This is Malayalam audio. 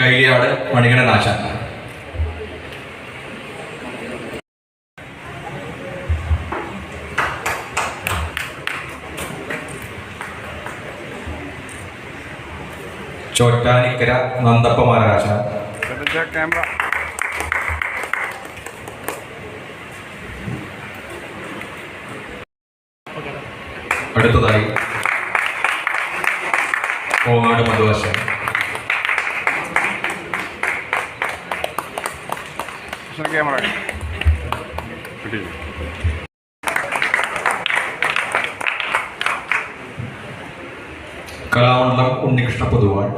കൈയാട് മണികണ്ഠൻ ആശാൻ. ചോറ്റാനിക്കര നന്ദപ്പ മഹാരാജ ക്യാമറ. അടുത്തതായി കോങ്ങാട് മധുവശൻ. ക്യാമറ കലാമണ്ഡലം ഉണ്ണികൃഷ്ണ പൊതുവാൾ.